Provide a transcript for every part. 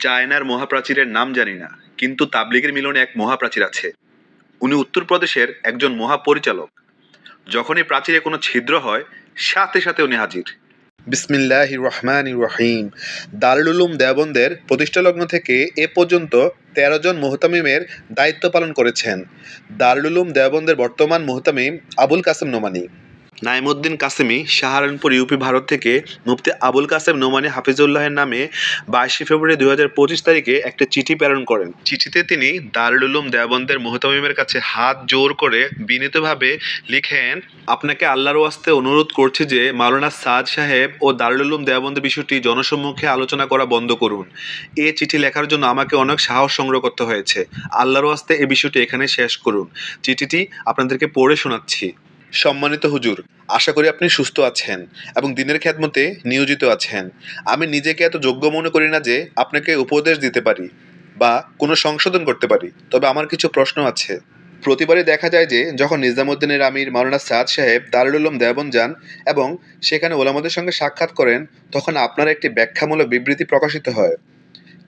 চায়নার মহাপ্রাচীরের নাম জানি না, কিন্তু তাবলিগের মিলনে এক মহাপ্রাচীর আছে। উনি উত্তরপ্রদেশের একজন মহাপরিচালক। যখনই প্রাচীরে কোনো ছিদ্র হয়, সাথে সাথে উনি হাজির। বিসমিল্লাহ রহমান রহিম। দারুল উলুম দেওবন্দের প্রতিষ্ঠালগ্ন থেকে এ পর্যন্ত তেরো জন মোহতামিমের দায়িত্ব পালন করেছেন। দারুল উলুম দেওবন্দের বর্তমান মোহতামিম আবুল কাসেম নোমানি। নাইমুদ্দিন কাসেমি সাহারানপুর ইউপি ভারত থেকে মুফতি আবুল কাসেম নোমানি হাফিজুল্লাহের নামে বাইশে ফেব্রুয়ারি দুই হাজার পঁচিশ তারিখে একটা চিঠি প্রেরণ করেন। চিঠিতে তিনি দারুল উলুম দেওবন্দের মোহতামিমের কাছে হাত জোর করে বিনীতভাবে লিখেন, আপনাকে আল্লাহর ওয়াস্তে অনুরোধ করছি যে মাওলানা সাদ সাহেব ও দারুল উলুম দেওবন্দের বিষয়টি জনসম্মুখে আলোচনা করা বন্ধ করুন। এ চিঠি লেখার জন্য আমাকে অনেক সাহস সংগ্রহ করতে হয়েছে। আল্লাহর ওয়াস্তে এ বিষয়টি এখানে শেষ করুন। চিঠিটি আপনাদেরকে পড়ে শোনাচ্ছি। সম্মানিত হুজুর, আশা করি আপনি সুস্থ আছেন এবং দিনের খ্যাতমতে নিয়োজিত আছেন। আমি নিজেকে এত যোগ্য মনে করি না যে আপনাকে উপদেশ দিতে পারি বা কোনো সংশোধন করতে পারি। তবে আমার কিছু প্রশ্ন আছে। প্রতিবারই দেখা যায় যে যখন নিজামুদ্দিনের আমির মাওলানা সাদ সাহেব দারুল উলুম দেওবন যান এবং সেখানে ওলামাদের সঙ্গে সাক্ষাৎ করেন, তখন আপনার একটি ব্যাখ্যামূলক বিবৃতি প্রকাশিত হয়।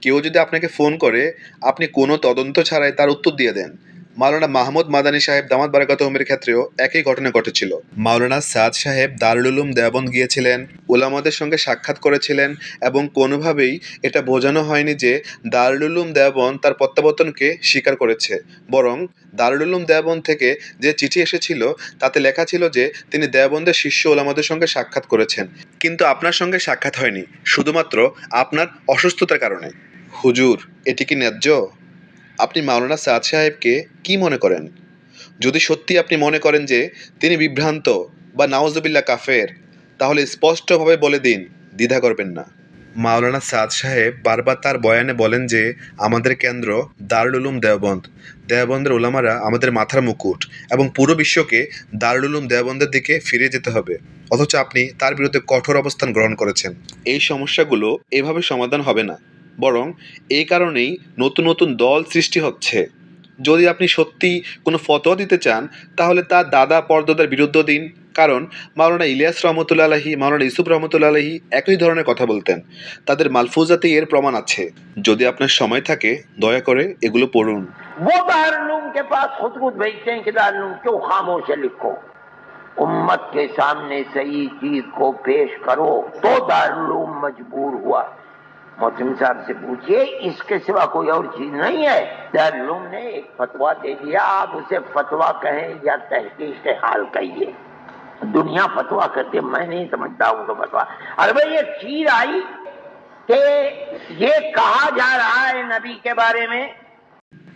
কেউ যদি আপনাকে ফোন করে, আপনি কোনো তদন্ত ছাড়াই তার উত্তর দিয়ে দেন। মাওলানা মাহমুদ মাদানী সাহেব দামাত বারাকাত হোমের ক্ষেত্রেও একই ঘটনা ঘটেছিল। মাওলানা সাদ সাহেব দারুল উলুম দেওবন্দ গিয়েছিলেন ওলামাদের সঙ্গে সাক্ষাৎ করেছিলেন এবং কোনোভাবেই এটা বোঝানো হয়নি যে দারুল উলুম দেওবন্দ তার প্রত্যাবর্তনকে স্বীকার করেছে। বরং দারুল উলুম দেওবন্দ থেকে যে চিঠি এসেছিল, তাতে লেখা ছিল যে তিনি দেওবন্দের শিষ্য ওলামাদের সঙ্গে সাক্ষাৎ করেছেন। কিন্তু আপনার সঙ্গে সাক্ষাৎ হয়নি, শুধুমাত্র আপনার অসুস্থতার কারণে। হুজুর, এটি কি ন্যায্য? আপনি মাওলানা সাদ সাহেবকে কি মনে করেন? যদি সত্যি আপনি মনে করেন যে তিনি বিভ্রান্ত বা নাওজবিল্লা কাফের তাহলে স্পষ্টভাবে বলে দিন দ্বিধা করবেন না। মাওলানা সাদ সাহেব বারবার তার বয়ানে বলেন যে আমাদের কেন্দ্র দারুল উলুম দেওবন্দ। দেওবন্দের ওলামারা আমাদের মাথার মুকুট এবং পুরো বিশ্বকে দারুল উলুম দেওবন্দের দিকে ফিরে যেতে হবে। অথচ আপনি তার বিরুদ্ধে কঠোর অবস্থান গ্রহণ করেছেন। এই সমস্যাগুলো এভাবে সমাধান হবে না। বরং এ কারণেই নতুন নতুন দল সৃষ্টি হচ্ছে। যদি আপনি সত্যি কোনো ফতোয়া দিতে চান, তাহলে তার দাদা পর্দাদার বিরুদ্ধ দিন। কারণ মাওলানা ইলিয়াস রহমতুল্লা আলহি মাওলানা ইসুফ রহমতুল্লা আলহি একই ধরনের কথা বলতেন। তাদের মালফুজাতে এর প্রমাণ আছে। যদি আপনার সময় থাকে, দয়া করে এগুলো পড়ুন। وہ بہرلوم کے پاس خود موسم صاحب سے پوچھئے، اس کے سوا کوئی اور چیز نہیں ہے۔ دارالعلوم نے ایک فتوا دے دیا، آپ اسے فتوا کہیں یا تحقیق کے حال کہیے۔ دنیا فتوا کرتے، میں نہیں سمجھتا ہوں تو فتوا ارے یہ چیز آئی کہ یہ کہا جا رہا ہے نبی کے بارے میں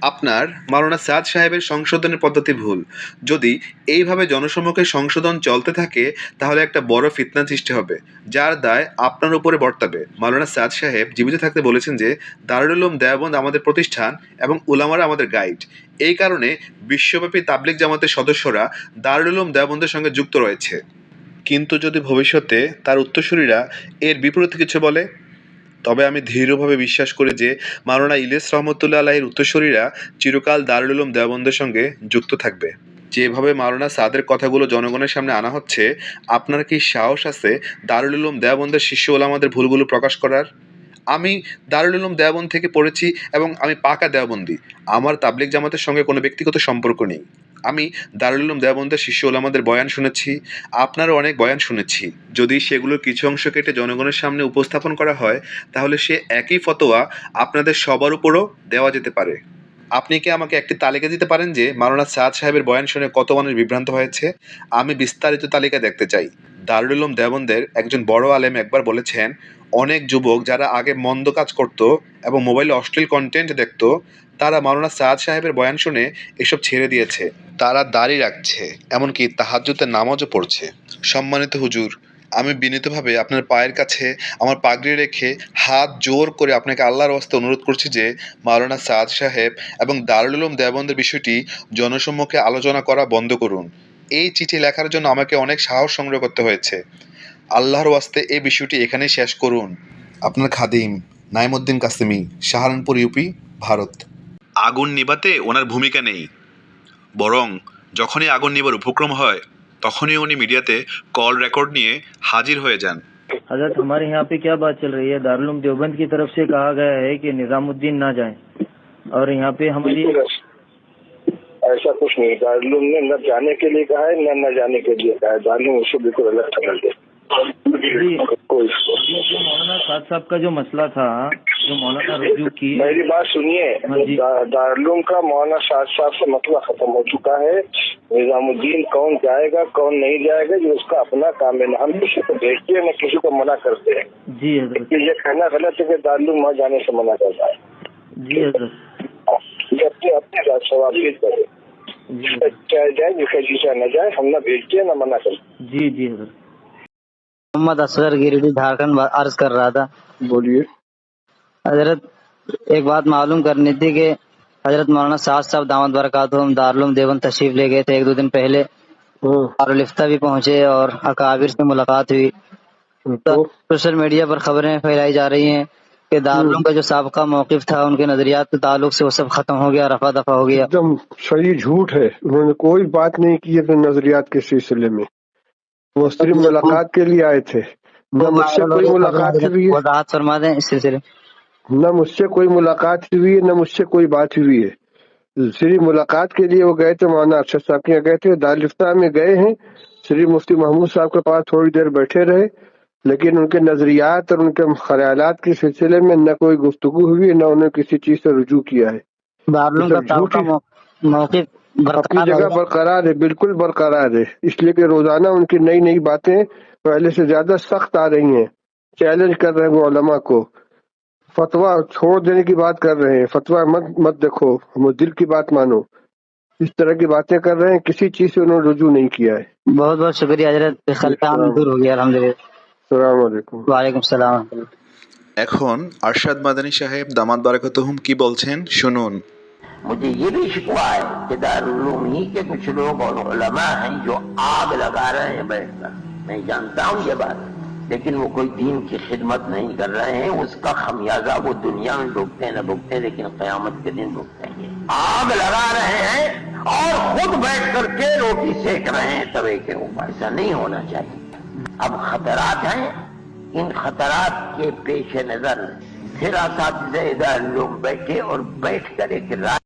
আপনার মাওলানা সাদ সাহেবের সংশোধনের পদ্ধতি ভুল। যদি এইভাবে জনসম্মুখে সংশোধন চলতে থাকে, তাহলে একটা বড় ফিতনা সৃষ্টি হবে, যার দায় আপনার উপরে বর্তাবে। মাওলানা সাদ সাহেব জীবিত থাকতে বলেছেন যে, দারুল উলুম দেওবন্দ আমাদের প্রতিষ্ঠান এবং উলামারা আমাদের গাইড। এই কারণে বিশ্বব্যাপী তাবলিক জামাতের সদস্যরা দারুল উলুম দেওবন্দের সঙ্গে যুক্ত রয়েছে। কিন্তু যদি ভবিষ্যতে তার উত্তরসূরিরা এর বিপরীতে কিছু বলে তবে আমি দৃঢ়ভাবে বিশ্বাস করি যে মাওলানা ইলিয়াস রহমতুল্লাহ আলাহির উত্তরসূরিরা চিরকাল দারুল উলুম সঙ্গে যুক্ত থাকবে। যেভাবে মাওলানা সাদের কথাগুলো জনগণের সামনে আনা হচ্ছে, আপনার কি সাহস আছে দারুল উলুম দেওবন্দের শিষ্য ওলামাদের ভুলগুলো প্রকাশ করার? আমি দারুল উলুম থেকে পড়েছি এবং আমি পাকা দেওবন্দি। আমার তাবলিক জামাতের সঙ্গে কোনো ব্যক্তিগত সম্পর্ক নেই। আমি দারুল উলুম শিষ্য ওলামাদের বয়ান শুনেছি, আপনারও অনেক বয়ান শুনেছি। যদি সেগুলোর কিছু অংশ কেটে জনগণের সামনে উপস্থাপন করা হয়, তাহলে সে একই ফতোয়া আপনাদের সবার উপরও দেওয়া যেতে পারে। আপনি কি আমাকে একটি তালিকা দিতে পারেন যে মারোনা সাদ সাহেবের বয়ান শুনে কত মানুষ বিভ্রান্ত হয়েছে? আমি বিস্তারিত তালিকা দেখতে চাই। দারুল উলুম দেওবন্দের একজন বড় আলেম একবার বলেছেন, অনেক যুবক যারা আগে মন্দ কাজ করত এবং মোবাইলে অশ্লীল কন্টেন্ট দেখত, তারা মাওলানা সাদ সাহেবের বয়ান শুনে এসব ছেড়ে দিয়েছে। তারা দাড়ি রাখছে, এমনকি তাহাজ্জুতে নামাজও পড়ছে। সম্মানিত হুজুর, আমি বিনীতভাবে আপনার পায়ের কাছে আমার পাগড়ি রেখে হাত জোর করে আপনাকে আল্লাহর ওয়াস্তে অনুরোধ করছি যে, মাওলানা সাদ সাহেব এবং দারুল উলুম দেওবন্দের বিষয়টি জনসম্মুখে আলোচনা করা বন্ধ করুন। এই চিঠি লেখার জন্য আমাকে অনেক সাহস সংগ্রহ করতে হয়েছে আল্লাহর ওয়াস্তে এই বিষয়টি এখানেই শেষ করুন আপনার খাদিম নাইমুদ্দিন কাসেমি সাহারানপুর ইউপি ভারত আগুন নিবাতে ওনার ভূমিকা নেই বরং যখনই আগুন নিবার উপক্রম হয় তখনই উনি মিডিয়াতে কল রেকর্ড নিয়ে হাজির হয়ে যান हजरत हमारे यहाँ पे क्या बात चल रही है दारुल देवबंद की तरफ से कहा गया है कि निजामुद्दीन ना जाएं और यहाँ पे हमारी ایسا کچھ نہیں دارالعلوم نے نہ جانے کے لیے کہا ہے نہ نہ جانے کے لیے کہا ہے۔ دارالعلوم اس کو بالکل الگ سمجھ دے جی۔ مولانا سعد صاحب کا جو مسئلہ تھا جو مولانا رجوع کی۔ میری بات سنیے ہاں جی۔ دارالعلوم کا مولانا شاہ صاحب سے مسئلہ ختم ہو چکا ہے۔ نظام الدین کون جائے گا کون نہیں جائے گا یہ اس کا اپنا کام ہے۔ نہ ہم کسی کو بھیجتے ہیں نہ کسی کو منع کرتے ہیں۔ جی حضرت۔ یہ کہنا غلط ہے کہ دارالعلوم وہاں جانے سے منع کرتا ہے۔ جی حضرت۔ اپنے اپنے سوال کرے جی۔ جی, جی، محمد اصغر گریڈی جھارکھنڈ عرض کر رہا تھا۔ بولیے۔ حضرت ایک بات معلوم کرنی تھی کہ حضرت مولانا سعد صاحب دامت برکاتہم دارالعلوم دیوبند تشریف لے گئے تھے ایک دو دن پہلے۔ دارالفتہ بھی پہنچے اور اکابر سے ملاقات ہوئی۔ سوشل میڈیا پر خبریں پھیلائی جا رہی ہیں۔ کہ دارالعلوم کا جو سابقہ موقف تھا ان کے نظریات کے تعلق سے وہ سب ختم ہو گیا رفع دفع ہو گیا۔ ایک دم صحیح جھوٹ ہے۔ انہوں نے کوئی بات نہیں کی اپنے نظریات کے سلسلے میں۔ وہ صرف اچھا، ملاقات کے لیے آئے تھے۔ نہ مجھ سے کوئی ملاقات ہوئی وضاحت فرما دیں اس سلسلے نہ مجھ سے کوئی ملاقات ہوئی ہے نہ مجھ سے کوئی بات ہوئی ہے۔ صرف ملاقات کے لیے وہ گئے تھے مولانا ارشد صاحب کے گئے تھے دارالفتہ میں گئے ہیں۔ صرف مفتی محمود صاحب کے پاس تھوڑی دیر بیٹھے رہے۔ لیکن ان کے نظریات اور ان کے خیالات کے سلسلے میں نہ کوئی گفتگو ہوئی نہ انہوں نے کسی چیز سے رجوع کیا ہے۔ اچھا، اپنی جگہ برقرار ہے بالکل برقرار ہے۔ اس لیے کہ روزانہ ان کی نئی نئی باتیں پہلے سے زیادہ سخت آ رہی ہیں۔ چیلنج کر رہے ہیں وہ علماء کو۔ فتویٰ چھوڑ دینے کی بات کر رہے ہیں۔ فتوا مت مت دیکھو ہم دل کی بات مانو۔ اس طرح کی باتیں کر رہے ہیں کسی چیز سے انہوں نے رجوع نہیں کیا ہے۔ بہت بہت شکریہ حضرت دور ہو گیا الحمدللہ۔ السلام علیکم۔ وعلیکم السلام এখন আরশাদ মাদানী সাহেব দামাত বারাকাতুহুম কি বলছেন শুনুন مجھے یہ بھی شکوا ہے کہ دارالعلوم ہی کے کچھ لوگ اور علماء ہیں جو آگ لگا رہے ہیں بیٹھ کر میں جانتا ہوں یہ بات لیکن وہ کوئی دین کی خدمت نہیں کر رہے ہیں۔ اس کا خمیازہ وہ دنیا میں بھوگتے ہیں نہ ہیں لیکن قیامت کے دن بھوگتے ہیں۔ آگ لگا رہے ہیں اور خود بیٹھ کر کے روٹی سیک رہے ہیں توے کے اوپر۔ ایسا نہیں ہونا چاہیے۔ اب خطرات ہیں۔ ان خطرات کے پیش نظر پھر آسات زیادہ لوگ بیٹھے اور بیٹھ کر ایک رائے